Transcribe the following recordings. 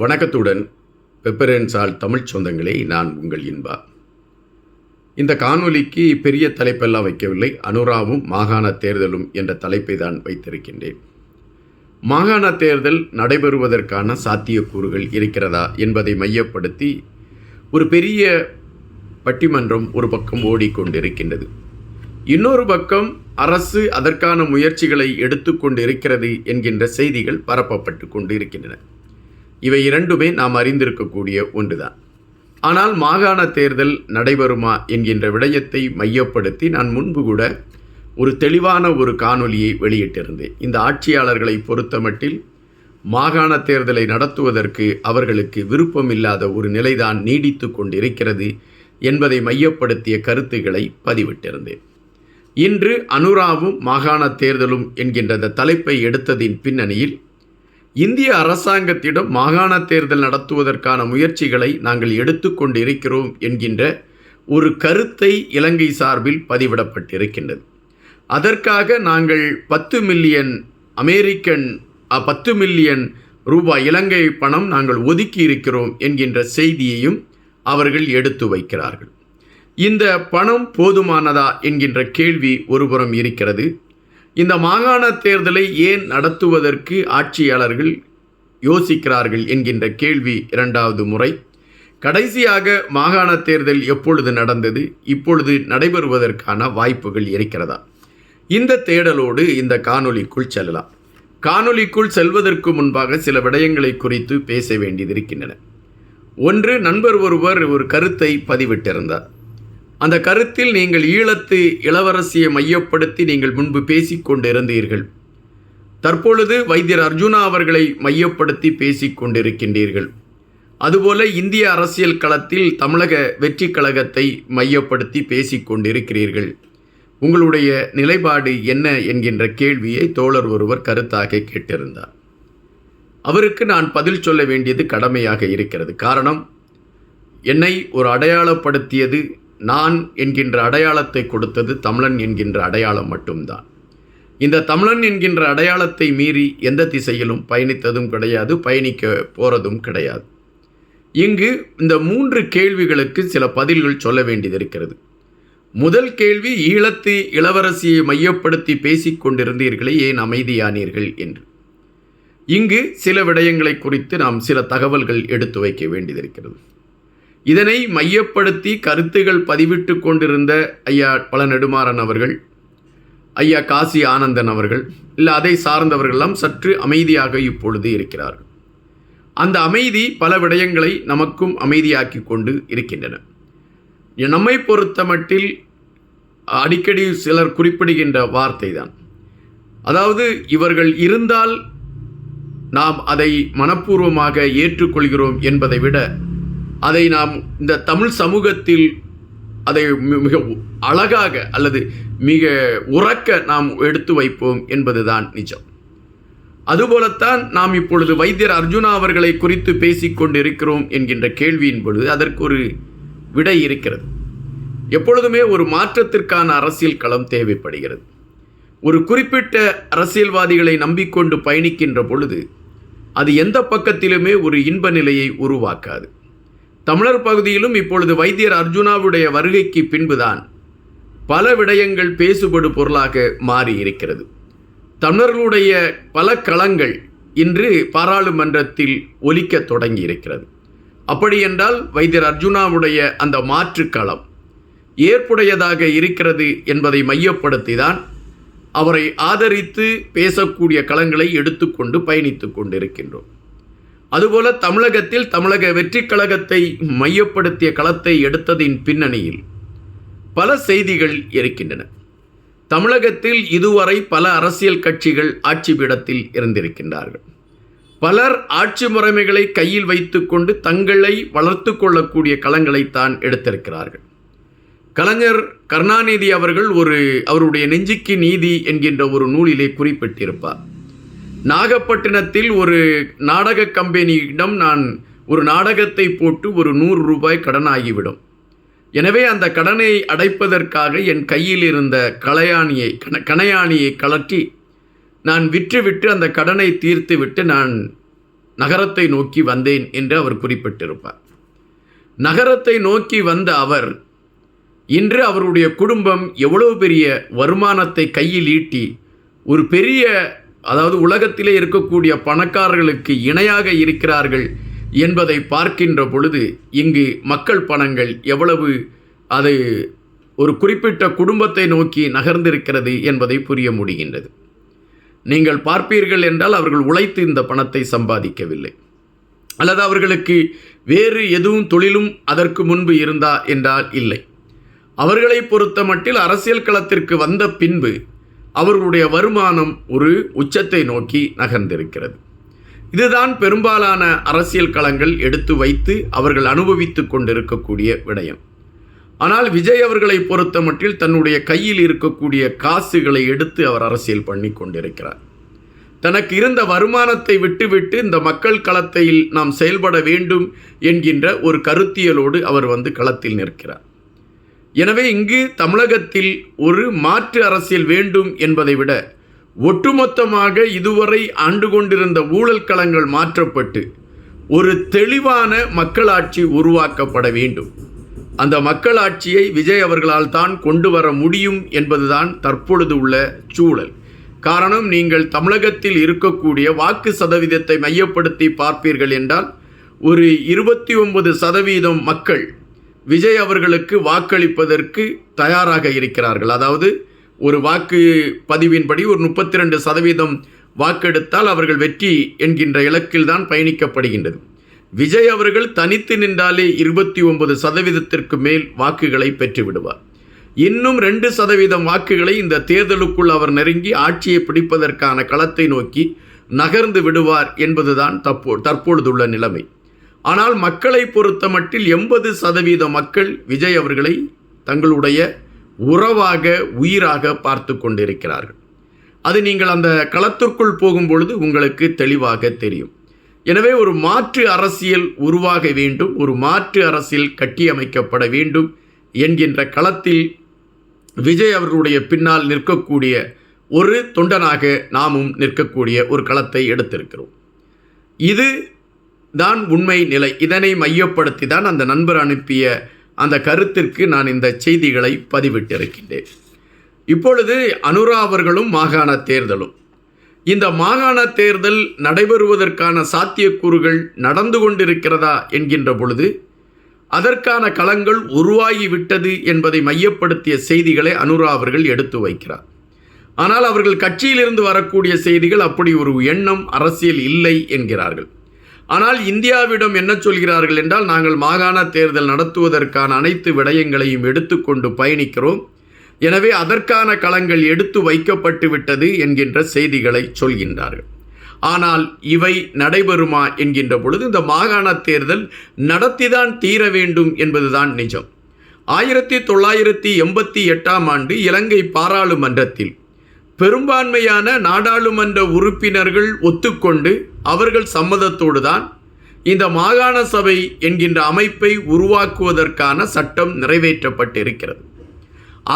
வணக்கத்துடன் பெப்பரன்சால் தமிழ் சொந்தங்களே நான் உங்கள் இன்பா. இந்த காணொலிக்கு பெரிய தலைப்பெல்லாம் வைக்கவில்லை. அனுராவும் மாகாண தேர்தலும் என்ற தலைப்பை தான் வைத்திருக்கின்றேன். மாகாண தேர்தல் நடைபெறுவதற்கான சாத்தியக்கூறுகள் இருக்கிறதா என்பதை மையப்படுத்தி ஒரு பெரிய பட்டிமன்றம் ஒரு பக்கம் ஓடிக்கொண்டிருக்கின்றது. இன்னொரு பக்கம் அரசு அதற்கான முயற்சிகளை எடுத்துக்கொண்டிருக்கிறது என்கின்ற செய்திகள் பரப்பப்பட்டு கொண்டிருக்கின்றன. இவை இரண்டுமே நாம் அறிந்திருக்கக்கூடிய ஒன்றுதான். ஆனால் மாகாண தேர்தல் நடைபெறுமா என்கின்ற விடயத்தை மையப்படுத்தி நான் முன்பு கூட ஒரு தெளிவான ஒரு காணொலியை வெளியிட்டிருந்தேன். இந்த ஆட்சியாளர்களை பொறுத்தமட்டில் மாகாண தேர்தலை நடத்துவதற்கு அவர்களுக்கு விருப்பமில்லாத ஒரு நிலைதான் நீடித்து கொண்டிருக்கிறது என்பதை மையப்படுத்திய கருத்துக்களை பதிவிட்டிருந்தேன். இன்று அனுராவும் மாகாண தேர்தலும் என்கின்ற அந்த தலைப்பை எடுத்ததின் பின்னணியில் இந்திய அரசாங்கத்திடம் மாகாண தேர்தல் நடத்துவதற்கான முயற்சிகளை நாங்கள் எடுத்துக்கொண்டு இருக்கிறோம் என்கின்ற ஒரு கருத்தை இலங்கை சார்பில் பதிவிடப்பட்டிருக்கின்றது. அதற்காக நாங்கள் பத்து மில்லியன் அமெரிக்கன் பத்து மில்லியன் ரூபாய் இலங்கை பணம் நாங்கள் ஒதுக்கி இருக்கிறோம் என்கின்ற செய்தியையும் அவர்கள் எடுத்து வைக்கிறார்கள். இந்த பணம் போதுமானதா என்கின்ற கேள்வி ஒருபுறம் இருக்கிறது. இந்த மாகாண தேர்தலை ஏன் நடத்துவதற்கு ஆட்சியாளர்கள் யோசிக்கிறார்கள் என்கின்ற கேள்வி இரண்டாவது முறை. கடைசியாக மாகாண தேர்தல் எப்பொழுது நடந்தது இப்பொழுது நடைபெறுவதற்கான வாய்ப்புகள் இருக்கிறதா? இந்த தேடலோடு இந்த காணொலிக்குள் செல்லலாம். காணொளிக்குள் செல்வதற்கு முன்பாக சில விடயங்களை குறித்து பேச வேண்டியதிருக்கின்றன ஒன்று நண்பர் ஒருவர் ஒரு கருத்தை பதிவிட்டிருந்தார். அந்த கருத்தில் நீங்கள் ஈழத்து இளவரசியை மையப்படுத்தி நீங்கள் முன்பு பேசிக்கொண்டிருந்தீர்கள். தற்பொழுது வைத்தியர் அர்ஜுனா அவர்களை மையப்படுத்தி பேசிக்கொண்டிருக்கின்றீர்கள். அதுபோல இந்திய அரசியல் களத்தில் தமிழக வெற்றி கழகத்தை மையப்படுத்தி பேசிக்கொண்டிருக்கிறீர்கள். உங்களுடைய நிலைப்பாடு என்ன என்கின்ற கேள்வியை தோழர் ஒருவர் கருத்தாக கேட்டிருந்தார். அவருக்கு நான் பதில் சொல்ல வேண்டியது கடமையாக இருக்கிறது. காரணம் என்னை ஒரு அடையாளப்படுத்தியது நான் என்கின்ற அடையாளத்தை கொடுத்தது தமிழன் என்கின்ற அடையாளம் மட்டும்தான். இந்த தமிழன் என்கின்ற அடையாளத்தை மீறி எந்த திசையிலும் பயணித்ததும் கிடையாது பயணிக்க போகிறதும் கிடையாது. இங்கு இந்த மூன்று கேள்விகளுக்கு சில பதில்கள் சொல்ல வேண்டியது இருக்கிறது முதல் கேள்வி ஈழத்து இளவரசியை மையப்படுத்தி பேசிக்கொண்டிருந்தீர்களே ஏன் அமைதியானீர்கள் என்று. இங்கு சில விடயங்களை குறித்து நாம் சில தகவல்கள் எடுத்து வைக்க வேண்டியதிருக்கிறது இதனை மையப்படுத்தி கருத்துகள் பதிவிட்டு கொண்டிருந்த ஐயா பல நெடுமாறன் அவர்கள் ஐயா காசி ஆனந்தன் அவர்கள் இல்லை அதை சார்ந்தவர்களெல்லாம் சற்று அமைதியாக இப்பொழுது இருக்கிறார்கள். அந்த அமைதி பல விடயங்களை நமக்கும் அமைதியாக்கி கொண்டு இருக்கின்றன. நம்மை பொறுத்தமட்டில் அடிக்கடி சிலர் குறிப்பிடுகின்ற வார்த்தை தான் அதாவது இவர்கள் இருந்தால் நாம் அதை மனப்பூர்வமாக ஏற்றுக்கொள்கிறோம் என்பதை விட அதை நாம் இந்த தமிழ் சமூகத்தில் அதை மிக அழகாக அல்லது மிக உறக்க நாம் எடுத்து வைப்போம் என்பதுதான் நிஜம். அதுபோலத்தான் நாம் இப்பொழுது வைத்தியர் அர்ஜுனா அவர்களை குறித்து பேசிக்கொண்டிருக்கிறோம் என்கின்ற கேள்வியின் பொழுது அதற்கு ஒரு விடை இருக்கிறது. எப்பொழுதுமே ஒரு மாற்றத்திற்கான அரசியல் களம் தேவைப்படுகிறது. ஒரு குறிப்பிட்ட அரசியல்வாதிகளை நம்பிக்கொண்டு பயணிக்கின்ற பொழுது அது எந்த பக்கத்திலுமே ஒரு இன்ப நிலையை உருவாக்காது. தமிழர் பகுதியிலும் இப்பொழுது வைத்தியர் அர்ஜுனாவுடைய வருகைக்கு பின்புதான் பல விடயங்கள் பேசுபடு பொருளாக மாறி இருக்கிறது தமிழர்களுடைய பல களங்கள் இன்று பாராளுமன்றத்தில் ஒலிக்கத் தொடங்கி இருக்கிறது அப்படியென்றால் வைத்தியர் அர்ஜுனாவுடைய அந்த மாற்றுக்களம் ஏற்புடையதாக இருக்கிறது என்பதை மையப்படுத்தி தான் அவரை ஆதரித்து பேசக்கூடிய களங்களை எடுத்துக்கொண்டு பயணித்துக் கொண்டிருக்கின்றோம். அதுபோல தமிழகத்தில் தமிழக வெற்றிக் கழகத்தை மையப்படுத்திய களத்தை எடுத்ததின் பின்னணியில் பல செய்திகள் இருக்கின்றன. தமிழகத்தில் இதுவரை பல அரசியல் கட்சிகள் ஆட்சி பீடத்தில் இருந்திருக்கின்றார்கள். பலர் ஆட்சி முறைமைகளை கையில் வைத்துக்கொண்டு தங்களை வளர்த்து கொள்ளக்கூடிய களங்களைத்தான் எடுத்திருக்கிறார்கள். கலைஞர் கருணாநிதி அவர்கள் ஒரு அவருடைய நெஞ்சுக்கு நீதி என்கின்ற ஒரு நூலிலே குறிப்பிட்டிருப்பார். நாகப்பட்டினத்தில் ஒரு நாடக கம்பெனியிடம் நான் ஒரு நாடகத்தை போட்டு ஒரு நூறு ரூபாய் கடனாகிவிடும் எனவே அந்த கடனை அடைப்பதற்காக என் கையில் இருந்த கலையாணியை கண கணையாணியை கழற்றி நான் விற்றுவிட்டு அந்த கடனை தீர்த்துவிட்டு நான் நகரத்தை நோக்கி வந்தேன் என்று அவர் குறிப்பிட்டிருப்பார். நகரத்தை நோக்கி வந்த அவர் இன்று அவருடைய குடும்பம் எவ்வளவு பெரிய வருமானத்தை கையில் ஈட்டி ஒரு பெரிய அதாவது உலகத்திலே இருக்கக்கூடிய பணக்காரர்களுக்கு இணையாக இருக்கிறார்கள் என்பதை பார்க்கின்ற பொழுது இங்கு மக்கள் பணங்கள் எவ்வளவு அது ஒரு குறிப்பிட்ட குடும்பத்தை நோக்கி நகர்ந்திருக்கிறது என்பதை புரிய முடிகின்றது. நீங்கள் பார்ப்பீர்கள் என்றால் அவர்கள் உழைத்து இந்த பணத்தை சம்பாதிக்கவில்லை. அல்லது அவர்களுக்கு வேறு எதுவும் தொழிலும் அதற்கு முன்பு இருந்தா என்றால் இல்லை. அவர்களை பொறுத்த மட்டில் அரசியல் களத்திற்கு வந்த பின்பு அவர்களுடைய வருமானம் ஒரு உச்சத்தை நோக்கி நகர்ந்திருக்கிறது. இதுதான் பெரும்பாலான அரசியல் களங்கள் எடுத்து வைத்து அவர்கள் அனுபவித்து கொண்டிருக்கக்கூடிய விடயம். ஆனால் விஜய் அவர்களை பொறுத்த மட்டில் தன்னுடைய கையில் இருக்கக்கூடிய காசுகளை எடுத்து அவர் அரசியல் பண்ணி கொண்டிருக்கிறார். தனக்கு இருந்த வருமானத்தை விட்டுவிட்டு இந்த மக்கள் களத்தில் நாம் செயல்பட வேண்டும் என்கின்ற ஒரு கருத்தியலோடு அவர் வந்து களத்தில் நிற்கிறார். எனவே இங்கு தமிழகத்தில் ஒரு மாற்று அரசியல் வேண்டும் என்பதை விட ஒட்டுமொத்தமாக இதுவரை ஆண்டு கொண்டிருந்த ஊழல் களங்கள் மாற்றப்பட்டு ஒரு தெளிவான மக்களாட்சி உருவாக்கப்பட வேண்டும். அந்த மக்களாட்சியை விஜய் அவர்களால் தான் கொண்டு வர முடியும் என்பதுதான் தற்பொழுது உள்ள சூழல். காரணம் நீங்கள் தமிழகத்தில் இருக்கக்கூடிய வாக்கு சதவீதத்தை மையப்படுத்தி பார்ப்பீர்கள் என்றால் ஒரு இருபத்தி ஒன்பது சதவீதம் மக்கள் விஜய் அவர்களுக்கு வாக்களிப்பதற்கு தயாராக இருக்கிறார்கள். அதாவது ஒரு வாக்கு பதிவின்படி ஒரு முப்பத்தி ரெண்டு சதவீதம் வாக்கெடுத்தால் அவர்கள் வெற்றி என்கின்ற இலக்கில்தான் பயணிக்கப்படுகின்றது. விஜய் அவர்கள் தனித்து நின்றாலே இருபத்தி ஒன்பது சதவீதத்திற்கு மேல் வாக்குகளை பெற்றுவிடுவார். இன்னும் ரெண்டு சதவீதம் வாக்குகளை இந்த தேர்தலுக்குள் அவர் நெருங்கி ஆட்சியை பிடிப்பதற்கான களத்தை நோக்கி நகர்ந்து விடுவார் என்பதுதான் தற்போ தற்பொழுதுள்ள நிலைமை. ஆனால் மக்களை பொறுத்த மட்டில் எண்பது சதவீத மக்கள் விஜய் அவர்களை தங்களுடைய உறவாக உயிராக பார்த்து கொண்டிருக்கிறார்கள். அது நீங்கள் அந்த களத்திற்குள் போகும் பொழுது உங்களுக்கு தெளிவாக தெரியும். எனவே ஒரு மாற்று அரசியல் உருவாக வேண்டும் ஒரு மாற்று அரசியல் கட்டியமைக்கப்பட வேண்டும் என்கின்ற களத்தில் விஜய் அவர்களுடைய பின்னால் நிற்கக்கூடிய ஒரு தொண்டனாக நாமும் நிற்கக்கூடிய ஒரு களத்தை எடுத்திருக்கிறோம். இது தான் உண்மை நிலை. இதனை மையப்படுத்தி தான் அந்த நண்பர் அனுப்பிய அந்த கருத்திற்கு நான் இந்த செய்திகளை பதிவிட்டிருக்கின்றேன். இப்பொழுது அனுரா அவர்களும் மாகாண தேர்தலும். இந்த மாகாண தேர்தல் நடைபெறுவதற்கான சாத்தியக்கூறுகள் நடந்து கொண்டிருக்கிறதா என்கின்ற பொழுது அதற்கான களங்கள் உருவாகிவிட்டது என்பதை மையப்படுத்திய செய்திகளை அனுரா அவர்கள் எடுத்து வைக்கிறார். ஆனால் அவர்கள் கட்சியிலிருந்து வரக்கூடிய செய்திகள் அப்படி ஒரு எண்ணம் அரசியல் இல்லை என்கிறார்கள். ஆனால் இந்தியாவிடம் என்ன சொல்கிறார்கள் என்றால் நாங்கள் மாகாண தேர்தல் நடத்துவதற்கான அனைத்து விடயங்களையும் எடுத்துக்கொண்டு பயணிக்கிறோம். எனவே அதற்கான களங்கள் எடுத்து வைக்கப்பட்டு விட்டது என்கின்ற செய்திகளை சொல்கின்றார்கள். ஆனால் இவை நடைபெறுமா என்கின்ற பொழுது இந்த மாகாண தேர்தல் நடத்திதான் தீர வேண்டும் என்பதுதான் நிஜம். ஆயிரத்தி தொள்ளாயிரத்தி எண்பத்தி எட்டாம் ஆண்டு இலங்கை பாராளுமன்றத்தில் பெரும்பான்மையான நாடாளுமன்ற உறுப்பினர்கள் ஒத்துக்கொண்டு அவர்கள் சம்மதத்தோடு தான் இந்த மாகாண சபை என்கின்ற அமைப்பை உருவாக்குவதற்கான சட்டம் நிறைவேற்றப்பட்டிருக்கிறது.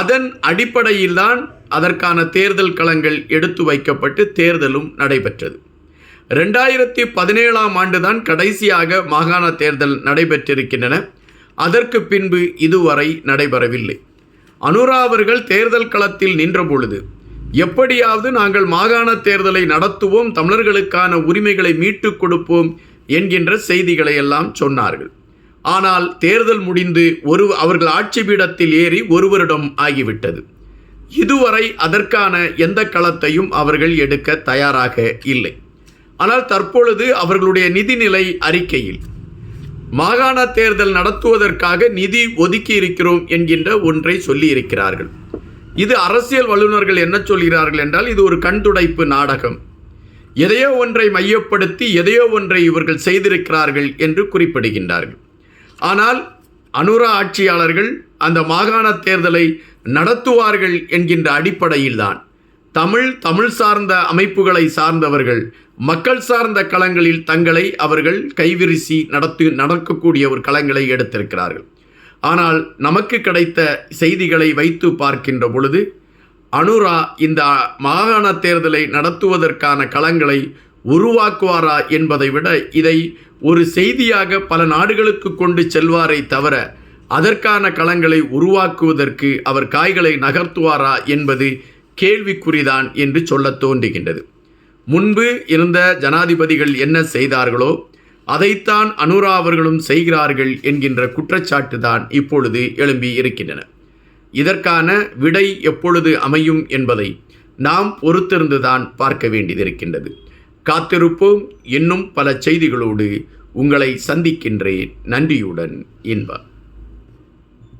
அதன் அடிப்படையில்தான் அதற்கான தேர்தல் களங்கள் எடுத்து வைக்கப்பட்டு தேர்தலும் நடைபெற்றது. ரெண்டாயிரத்தி பதினேழாம் ஆண்டுதான் கடைசியாக மாகாண தேர்தல் நடைபெற்றிருக்கின்றன. அதற்கு பின்பு இதுவரை நடைபெறவில்லை. அனுரா அவர்கள் தேர்தல் களத்தில் நின்ற பொழுது எப்படியாவது நாங்கள் மாகாண தேர்தலை நடத்துவோம் தமிழர்களுக்கான உரிமைகளை மீட்டுக் கொடுப்போம் என்கின்ற செய்திகளை எல்லாம் சொன்னார்கள். ஆனால் தேர்தல் முடிந்து ஒரு அவர்கள் ஆட்சி பீடத்தில் ஏறி ஒரு வருடம் ஆகிவிட்டது. இதுவரை அதற்கான எந்த களத்தையும் அவர்கள் எடுக்க தயாராக இல்லை. ஆனால் தற்பொழுது அவர்களுடைய நிதிநிலை அறிக்கையில் மாகாண தேர்தல் நடத்துவதற்காக நிதி ஒதுக்கி இருக்கிறோம் என்கின்ற ஒன்றை சொல்லியிருக்கிறார்கள். இது அரசியல் வல்லுநர்கள் என்ன சொல்கிறார்கள் என்றால் இது ஒரு கண்துடைப்பு நாடகம். எதையோ ஒன்றை மையப்படுத்தி எதையோ ஒன்றை இவர்கள் செய்திருக்கிறார்கள் என்று குறிப்பிடுகின்றார்கள். ஆனால் அனுரா ஆட்சியாளர்கள் அந்த மாகாண தேர்தலை நடத்துவார்கள் என்கின்ற அடிப்படையில்தான். தமிழ் தமிழ் சார்ந்த அமைப்புகளை சார்ந்தவர்கள் மக்கள் சார்ந்த களங்களில் தங்களை அவர்கள் கைவிரிசி நடத்து நடக்கக்கூடிய ஒரு களங்களை எடுத்திருக்கிறார்கள். ஆனால் நமக்கு கிடைத்த செய்திகளை வைத்து பார்க்கின்ற பொழுது அனுரா இந்த மாகாண தேர்தலை நடத்துவதற்கான களங்களை உருவாக்குவாரா என்பதை விட இதை ஒரு செய்தியாக பல நாடுகளுக்கு கொண்டு செல்வாரை தவிர அதற்கான களங்களை உருவாக்குவதற்கு அவர் காய்களை நகர்த்துவாரா என்பது கேள்விக்குறிதான் என்று சொல்லத் தோன்றுகின்றது. முன்பு இருந்த ஜனாதிபதிகள் என்ன செய்தார்களோ அதைத்தான் அனுரா அவர்களும் செய்கிறார்கள் என்கின்ற குற்றச்சாட்டு தான் இப்பொழுது எழும்பி இருக்கின்றன. இதற்கான விடை எப்பொழுது அமையும் என்பதை நாம் பொறுத்திருந்துதான் பார்க்க வேண்டியதிருக்கின்றது காத்திருப்போம். இன்னும் பல செய்திகளோடு உங்களை சந்திக்கின்றேன். நன்றியுடன் இன்பம்.